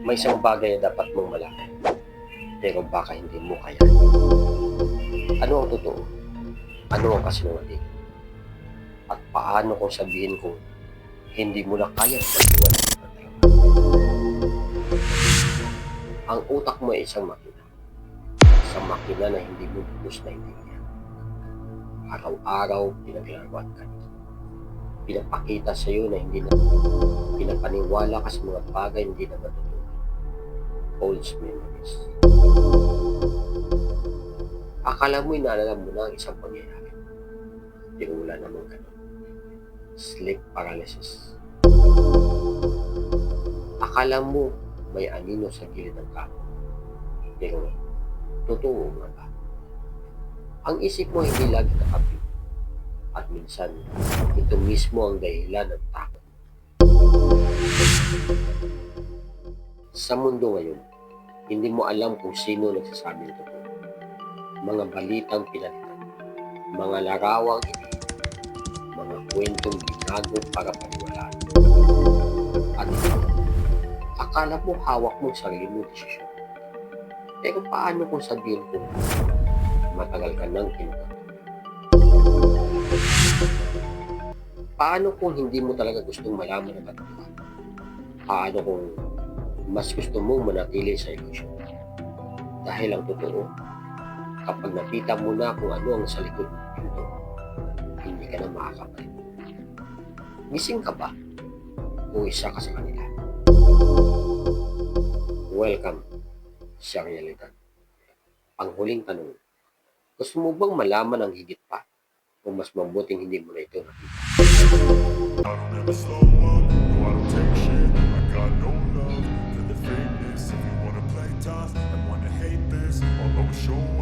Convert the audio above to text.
May isang bagay na dapat mong malaman. Pero baka hindi mo kaya. Ano ang totoo? Ano ang kasinungaling? At paano kung sabihin kung hindi mo na kaya trabaho? Ang utak mo ay isang makina. Isang makina na hindi mo lubos na hindi Araw-araw pinaglaruan ka nito. Pinapakita sa iyo na hindi na pinapaniwala ka sa mga bagay hindi na matutulog. False memories. Akala mo inaalala mo na ang isang pangyayari. Pero wala namang ganun. Sleep paralysis. Akala mo may anino sa gilid ng kamo. Pero totoo nga ba? Ang isip mo hindi lagi nakapi. At minsan, ito mismo ang dahilan ng takot. Sa mundo ngayon, hindi mo alam kung sino nagsasabi totoo. Mga balitang pinalitan, mga larawang hindi, mga kwentong binago para paniwalaan. At akala mo hawak mo sarili mo desisyon. Pero paano kung sabihin ko, matagal ka nang kinuha? Paano kung hindi mo talaga gustong malaman ang katotohanan? Paano kung mas gusto mong manatili sa ilusyon? Dahil ang totoo, kapag nakita mo na kung ano ang sa likod ng pinto, hindi ka na makakabalik. Gising ka ba? O isa ka sa kanila? Welcome sa realidad. Ang huling tanong, gusto mo bang malaman ang higit pa? O mas mabuting hindi mo na ito nakita? Show